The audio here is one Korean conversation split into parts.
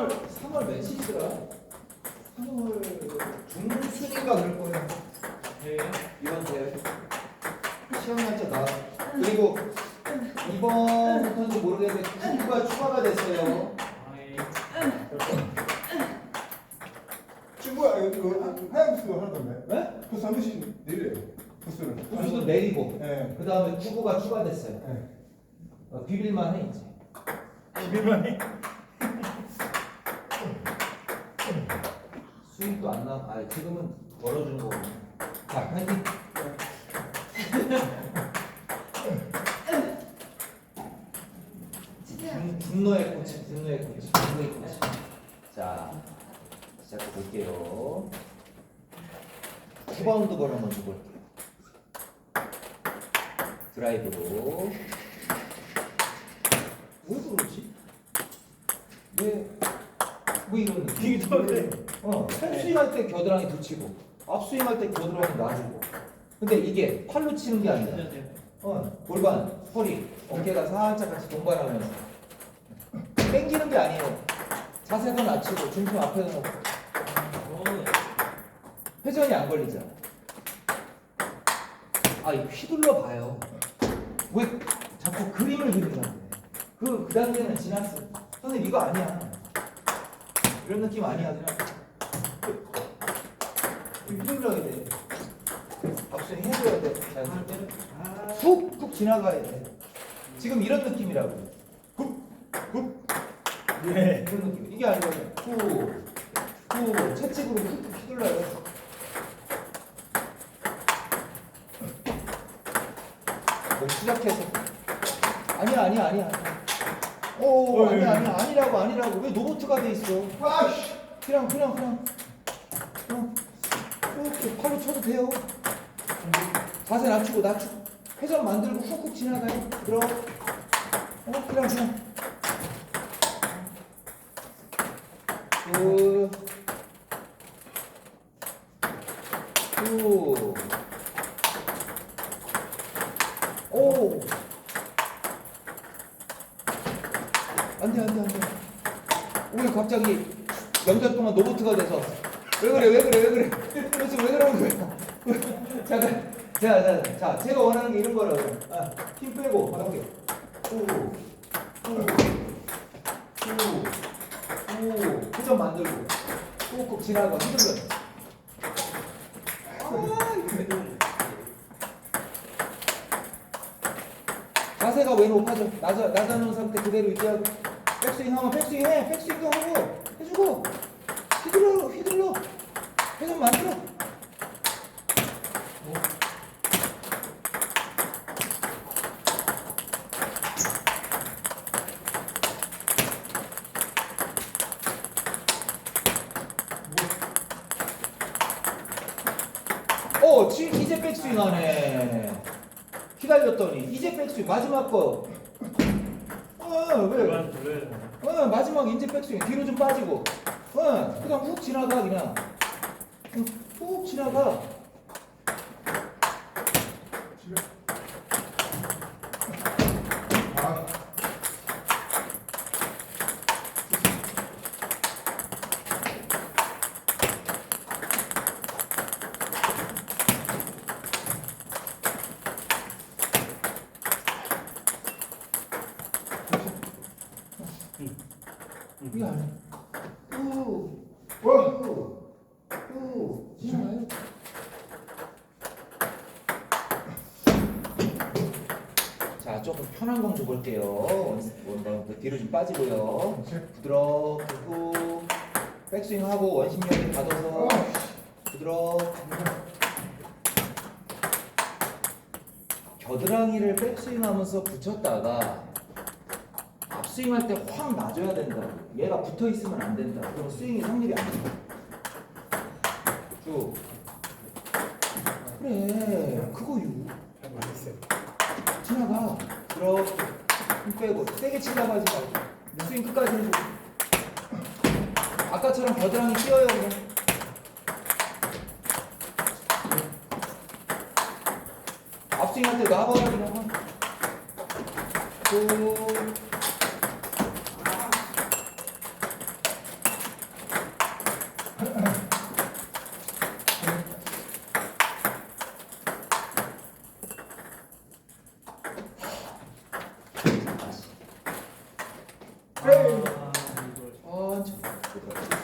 3월 3월 며칠이더라? 3월 중순인가 그럴 거예요. 네. 이번 대회 시험 날짜 나 그리고 이번부터인지 모르겠는데 구가 추가가 됐어요. 아이. 친구야 이거 하얀 부스도 하던데. 네? 부스 한 번씩 내려요. 부스는. 구도 내리고 네. 그 다음에 구구가 추가됐어요. 네. 어, 비빌만 해 이제. 비밀만이. 수익도 안 나. 아 지금은 벌어주는 거거든. 자 파이팅. 분- 분노의 꽃이 분노의 꽃이 분노의 꽃이. 자 시작해 볼게요. 후바운드 걸 한번 줘볼게요. 드라이브로. 왜 그러지? 왜, 왜 이런 느낌? 이게 더 어, 펜스윙할 때 겨드랑이 붙이고, 앞스윙할 때 겨드랑이 놔주고. 근데 이게 팔로 치는 게 아니라, 어, 골반, 허리, 어깨가 살짝 같이 동반하면서. 땡기는 게 아니에요. 자세도 낮추고, 중심 앞에 놓고, 회전이 안 걸리잖아. 아, 휘둘러 봐요. 왜 자꾸 그림을 그래. 그, 그 단계는 지났어. 선생님, 이거 아니야. 이런 느낌 아니야. 그냥. 휘둘러야 돼. 앞선 해줘야 돼. 자, 훅훅 지나가야 돼. 지금 이런 느낌이라고. 훅훅 네. 이런 느낌. 이게 아니라 후, 후, 채찍으로 훅 휘둘러요. 뭐 시작해서 아니야 아니야 아니야. 오 어, 예, 아니야 예. 아니야 아니라고 아니라고 왜 로보트가 돼 있어? 아씨. 그냥 그냥 그냥 팔로 쳐도 돼요. 자세 낮추고 낮추고 회전 만들고 훅훅 지나가요. 들어. 어 그냥 그냥. 안돼 안돼 안돼. 왜 갑자기 명절 동안 로보트가 돼서 왜 그래 왜 그래 왜 그래? 도대체 왜 그러는 거야? 잠깐 자자 자 제가 원하는 게 이런 거라고 아, 힘 빼고 가볼게 후후후 회전 만들고. 꾹꾹 지나가 흔들려 아. 자세가 왜 높아져? 낮아 낮아놓은 상태 그대로 유지하고. 백스윙 하면 백스윙 해. 백스윙도 하고 해주고. 휘둘러 휘둘러 회전 만들어. 어 지금 이제 백스윙 하네. 기다렸더니 이제 백스윙 마지막 거. 어, 왜? 왜? 어, 마지막 인제 백스윙 뒤로 좀 빠지고. 어, 그냥 훅 지나가 그냥. 응, 훅 지나가 아. 이게 아니야 후, 와. 후, 후 지나가요 자 조금 편한 공 줘볼게요 원방부터 뒤로 좀 빠지고요 부드럽게 후 백스윙 하고 원심력에 가둬서 부드럽게 겨드랑이를 백스윙 하면서 붙였다가 앞스윙 할 때 확 놔줘야 된다. 얘가 붙어 있으면 안 된다. 그럼 스윙이 성립이 안 돼. 쭉. 그래, 그거요. 지나가. 그렇게 힘 빼고 세게 치려고 하지 말고 스윙 끝까지 해줘. 아까처럼 겨드랑이 띄어요 그냥. 앞스윙 할때 놔봐요 그냥. 쭉.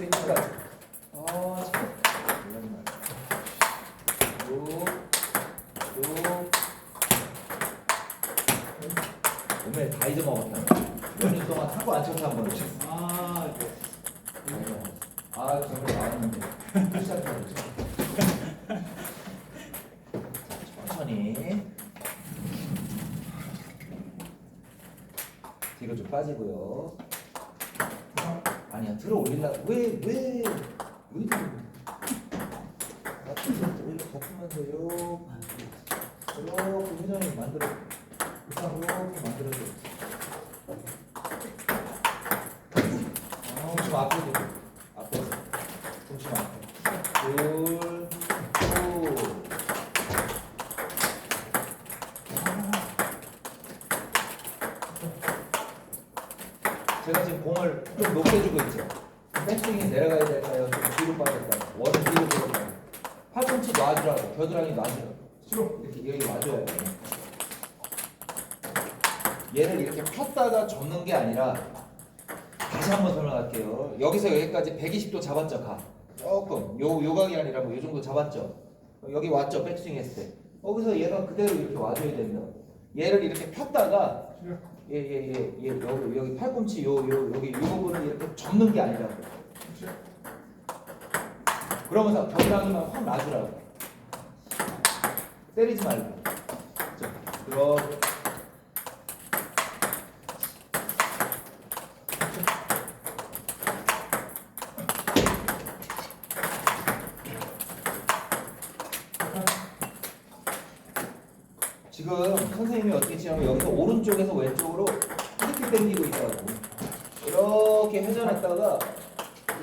수 있는가? 아, 참. 쭉, 쭉. 오늘 다 잊어먹었다. 몇년 동안 사고 안 쳐서 한번 놓쳤어. 아, 아, 정말 나왔는데. 시작해야 천천히. 뒤로 좀 빠지고요. 아니야, 들어 올리려고. 왜, 왜, 왜 들어? 덮으면서, 오히려 덮으면서요. 이렇게 회전을 만들어. 이렇게 만들어줘. 아, 좀 앞으로 좀. 앞으로. 중심 앞에. 둘, 후. 제가 지금 공을 좀 높게 주고 있죠. 백스윙이 내려가야 될까요? 좀 뒤로 빠질까요? 원은 뒤로 들어가요. 팔꿈치 놔주라고. 겨드랑이 놔줘요. 싫어. 이렇게 여기 놔줘야 돼요. 얘를 이렇게 폈다가 접는 게 아니라 다시 한번 설명할게요. 여기서 여기까지 120도 잡았죠, 가. 조금 요 요각이 아니라 뭐 요 정도 잡았죠. 여기 왔죠, 백스윙 했을 때. 여기서 얘가 그대로 이렇게 와줘야 됩니다. 얘를 이렇게 폈다가 싫어. 얘얘얘얘 여기 여기 팔꿈치 요 요 여기 요 부분을 이렇게 접는 게 아니라. 그러면서 겨드랑이만 확 놔주라고. 때리지 말고. 자, 그렇게. 지금 선생님이 어떻게 치냐면 여기서 오른쪽에서 왼쪽으로 이렇게 당기고 있다고 이렇게 회전했다가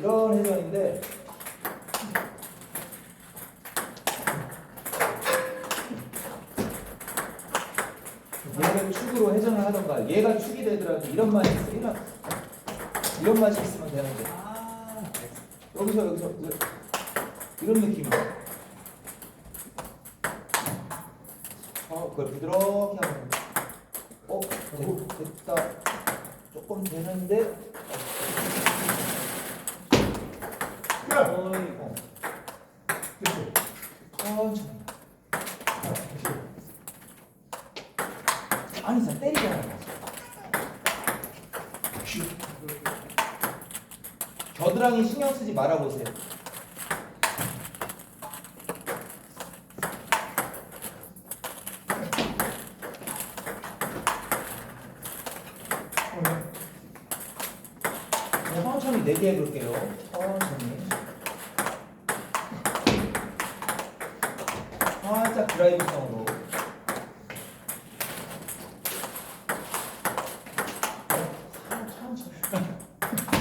이런 회전인데 얘를 축으로 회전을 하던가 얘가 축이 되더라도 이런 맛이 있어 이런 이런 맛이 있으면 되는데 아, 여기서 여기서 그- 이런 느낌이야. 어, 그걸 부드럽게 하면 어, 됐- 됐다. 조금 되는데 야. 어이, 어, 됐어. 천천히. 싫어. 아니, 자 때리잖아. 겨드랑이 신경 쓰지 말아 보세요. 천천히 내게 해볼게요. 천천히. 살짝 드라이브성으로.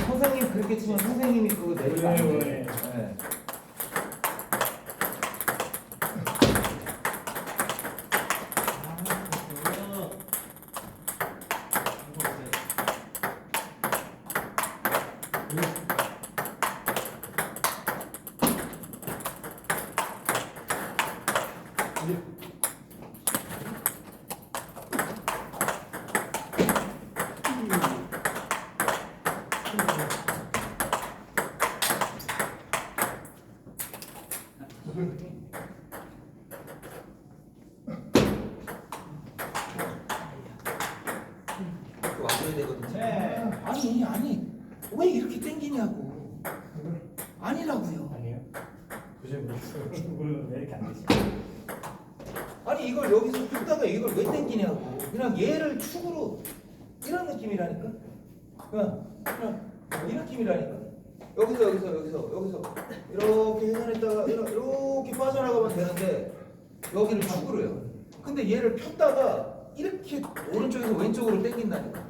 선생님 그렇게 치면 선생님이 그거 내리면 안 왜, 돼요. 왜? 네. 이렇게 와줘야 되거든요. 네. 아니 아니 왜 이렇게 땡기냐고. 아니라고요. 아니에요? 그저 모르겠어요. 왜 이렇게 안 되지? 아니 이걸 여기서 폈다가 이걸 왜 땡기냐고. 그냥 얘를 축으로 이런 느낌이라니까. 그냥 그냥 이런 느낌이라니까. 여기서 여기서 여기서 여기서 이렇게 회전했다가 이렇게, 빠져나가면 되는데 여기를 축으로 해요. 근데 얘를 폈다가 이렇게 오른쪽에서 왼쪽으로 당긴다니까.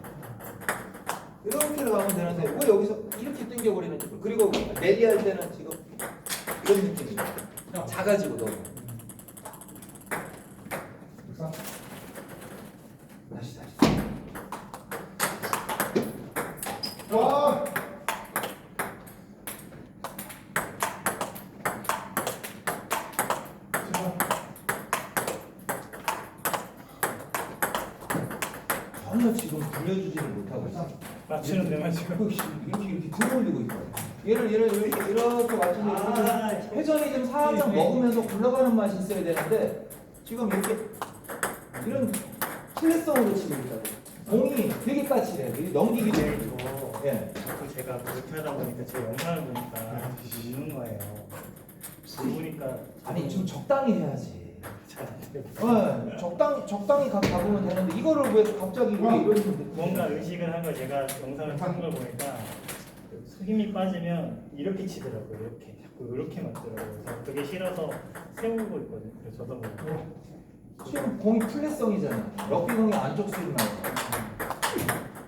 이렇게 가면 되는데 왜 여기서 이렇게 당겨버리는지 그리고 랠리 할 때는 지금 이런 느낌이에요. 작아지고 너무. 됐어. 다시 다시. 아. 싫어. 전혀 지금 불려주지를 못하고 있어. 맞추는 데만 지금. 이렇게 이렇게 들어올리고 있어요. 얘를 얘를 이렇게 이렇게 맞춰서 아, 회전이 좀 살짝 먹으면서 굴러가는 맛이 있어야 되는데 지금 이렇게 이런 플랫성으로 치고 있다고 공이 되게 까칠해 이게 넘기기도 네, 힘들고 이거 예. 자꾸 제가 그렇게 하다 보니까 제 영상을 보니까 있는 거예요. 보니까 아니 좀 적당히 해야지. 어, 적당히 적당히 가, 가보면 되는데 이거를 왜 갑자기 왜 이런 뭔가 의식을 한 걸 제가 영상을 찍은 걸 보니까 힘이 빠지면 이렇게 치더라고요. 이렇게 자꾸 이렇게 맞더라고요. 그래서 그게 싫어서 세우고 있거든요. 그래서 저도 모르고 지금 공이 플랫성이잖아 럭비 공이 안쪽 스윙 나와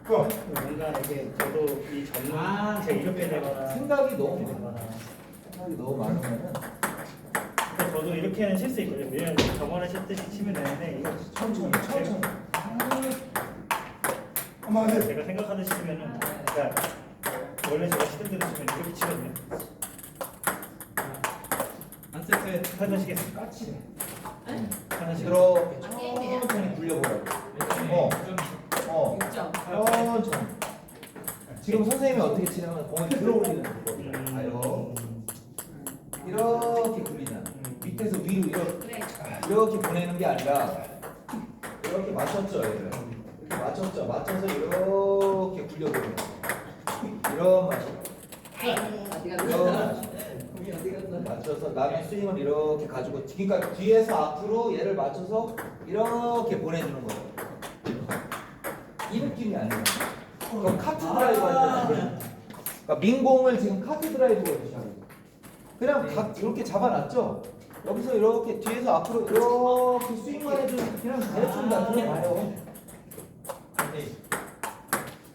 그 뭔가 이게 저도 이 전문 아, 제가 이렇게 되거나 생각이 너무 많아 생각이 너무 많으면은 근데 저도 이렇게 하는 실수 있거든요. 왜냐면 저번에 쳤듯이 치면 되는데 이거 천천히 천천히 한번 하세요. 제가 생각하듯이 치면은 그러니까 원래 제가 치던 대로 치면 이렇게 치거든요. 안 세트. 살살 치겠습니다. 까칠해 살살 치겠습니다. 이렇게 천천히 굴려보라고 어. 어 6점. 천천히 지금 선생님이 어떻게 치냐면 공을 들어올리는 방법이야 음. 아요 이렇게 굴리냐 밑에서 위로 이렇게 그래. 이렇게 보내는 게 아니라 이렇게 맞췄죠 얘를. 이렇게 맞췄죠. 맞춰서 이렇게 굴려보는 이런 맛이 이런? 맛이? 맞춰서 남의 스윙을 이렇게 가지고 그러니까 뒤에서 앞으로 얘를 맞춰서 이렇게 보내주는 거예요. 이 느낌이 아니에요. 그럼 카트 드라이브 할 때는 그러니까 민공을 지금 카트 드라이브로 시작해요. 그냥 각 이렇게 잡아놨죠 여기서 이렇게 뒤에서 앞으로 이렇게 스윙만 해주면 그냥 가르쳐준다 들어가요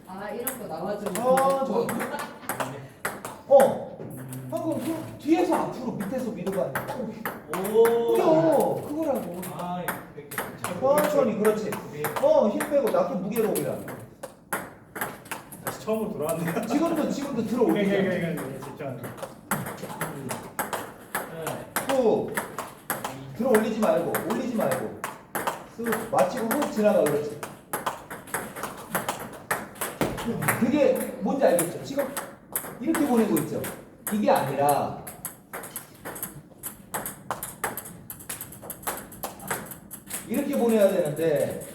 아 이런 거 나와줘. 어, 저. 어 방금 그 뒤에서 앞으로 밑에서 위로 가는 거 오. 그거 그거라고 아, 천천히 그렇지 어힘 빼고 낮게 무게로 올려 다시 처음으로 돌아왔네요. 지금도 지금도 이게 이게 집중하는. 훅 들어 올리지 말고 올리지 말고 쓱 마치고 훅 지나가 그렇지 그게 뭔지 알겠죠? 지금 이렇게 보내고 있죠? 이게 아니라 이렇게 보내야 되는데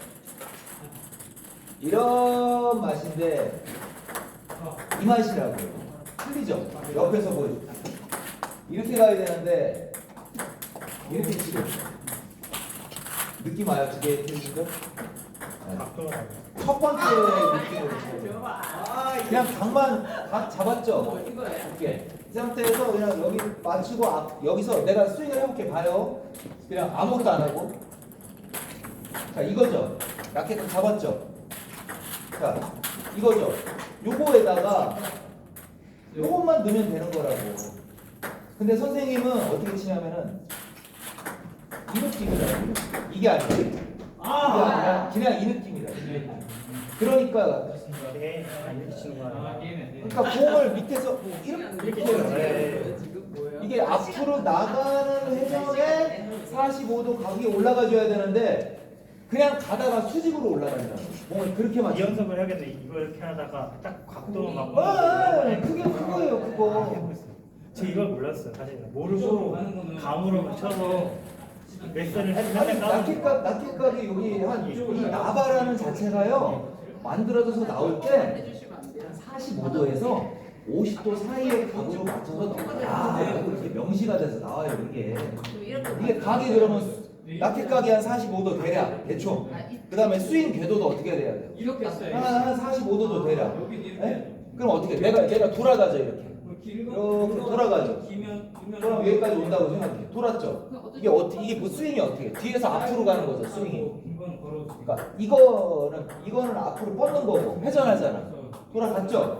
이런 맛인데 이 맛이라고요 틀리죠? 옆에서 보여줘 이렇게 가야 되는데 이렇게 치고 느낌 와요? 두 개의? 각도가 다르네. 첫 번째 느낌으로 치고. 그냥 각만 각 잡았죠? 이렇게 이 상태에서 그냥 여기 맞추고 앞, 여기서 내가 스윙을 해볼게 봐요 그냥 아무것도 안 하고 자 이거죠 라켓 잡았죠 자 이거죠 요거에다가 요것만 넣으면 되는 거라고 근데 선생님은 어떻게 치냐면은 이 느낌이라고 이게 아니라 이게 아니라 그냥 이 느낌이라 그러니까 이게 아, 이렇게 치는 거 아니야? 그러니까 공을 밑에서 이렇게 이렇게 이렇게. 네. 지금 뭐야? 이게 앞으로 나가는 회전에 45도 각이 올라가줘야 되는데 그냥 가다가 수직으로 올라간다. 공을 그렇게 이 맞춰. 연습을 해야겠네. 이거 이렇게 하다가 딱 각도만 아, 바꾸고. 아, 그게 그거예요, 아, 그거. 해보고 있어요. 저 이걸 몰랐어요. 사실 모르고 감으로 쳐서 레슨을 아니 라켓값 라켓값이 여기 한이 나바라는 자체가요 만들어져서 나올 때 해주시면 안 돼요? 45도에서 50도 사이의 각으로 맞춰서 나와요. 이렇게 명시가 돼서 나와요 이게. 이게 각이 그러면 라켓 각이 한 45도 대략 대충. 그 다음에 스윙 궤도도 어떻게 돼야 돼요? 이렇게 했어요. 한, 한 45도도 대략. 여기 예? 그럼 어떻게? 내가 내가 돌아가죠 이렇게. 이렇게 돌아가죠. 그럼 여기까지 온다고 생각해. 돌았죠. 이게 어떻게 이게 뭐 스윙이 어떻게? 뒤에서 앞으로 가는 거죠 스윙이. 그러니까 이거는 이거는 앞으로 뻗는 거고 회전하잖아. 돌아갔죠.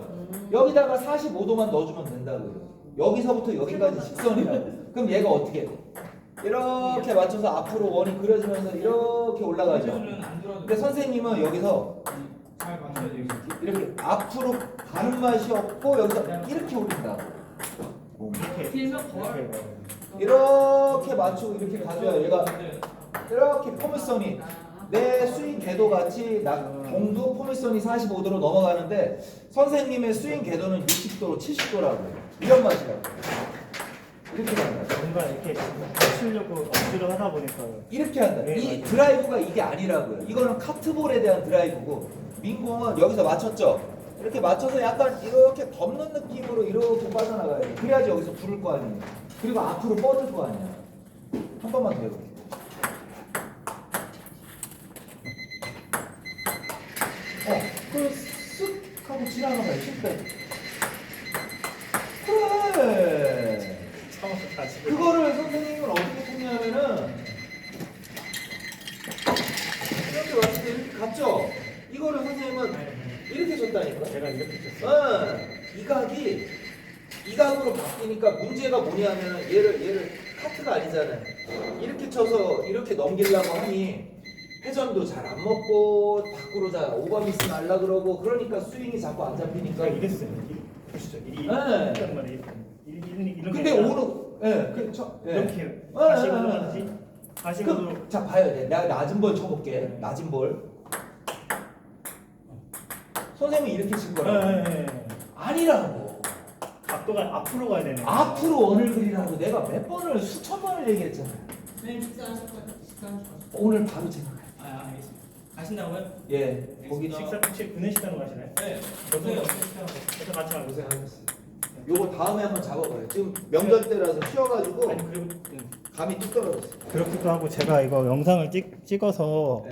여기다가 45도만 넣어주면 된다고요. 여기서부터 여기까지 직선이라고. 그럼 얘가 어떻게 돼? 이렇게 맞춰서 앞으로 원이 그려지면서 이렇게 올라가죠. 근데 선생님은 여기서 이렇게 앞으로 가는 맛이 없고 여기서 이렇게 올린다. 이렇게. 길면 더 이렇게. 이렇게 맞추고 이렇게 가줘야 얘가 이렇게 포물선이 아, 내 스윙 궤도 같이 나 공도 포물선이 45도로 넘어가는데 선생님의 스윙 궤도는 60도로 70도라고 이런 맛이라고. 이렇게 간다 뭔가 이렇게 맞추려고 억지로 하다 보니까. 이렇게 한다. 네, 이 맞아요. 드라이브가 이게 아니라고요. 이거는 카트볼에 대한 드라이브고 민공은 여기서 맞췄죠? 이렇게 맞춰서 약간 이렇게 덮는 느낌으로 이렇게 빠져나가야 돼. 그래야지 여기서 부를 거 아니에요. 그리고 앞으로 뻗을 거 아니야. 한 번만 더 해볼게 어, 그쓱 하고 지나가봐요, 실패. 그거를 선생님은 어떻게 했냐면은 이렇게 왔을 때 이렇게 갔죠? 이거를 선생님은 이렇게 줬다니까. 제가 이렇게 쳤어요. 어, 이 각이 이 각으로 바뀌니까 문제가 뭐냐면은 얘를 얘를 카트가 아니잖아요. 이렇게 쳐서 이렇게 넘기려고 하니 회전도 잘 안 먹고 밖으로 잘 오버미스 날라 그러고 그러니까 스윙이 자꾸 안 잡히니까 이랬어요. 이- 보시죠. 이 네. 근데 오늘 예, 그 저, 예. 이렇게 어, 다시 어, 어, 가든지 다시 가도 그, 자 봐야 돼. 내가 낮은 볼 쳐볼게. 네. 낮은 볼. 선생님이 이렇게 친 거라고. 예, 예, 예. 아니라고. 각도가 앞으로 가야 되네. 앞으로 원을 그리라고 내가 몇 번을 수천 번을 얘기했잖아. 선생님 식사하셨어요? 식사하셨어요? 오늘 바로 생각해. 아 알겠습니다. 가신다고요? 예, 거기 식사 혹시 구내식당 가시나요? 네. 저도 저도요. 식사하고. 그래서 같이 가고 고생하셨어요. 요거 다음에 한번 잡아봐요. 지금 명절 때라서 쉬어가지고 아니 그리고 감이 뚝 떨어졌어. 그렇기도 하고 제가 이거 영상을 찍, 찍어서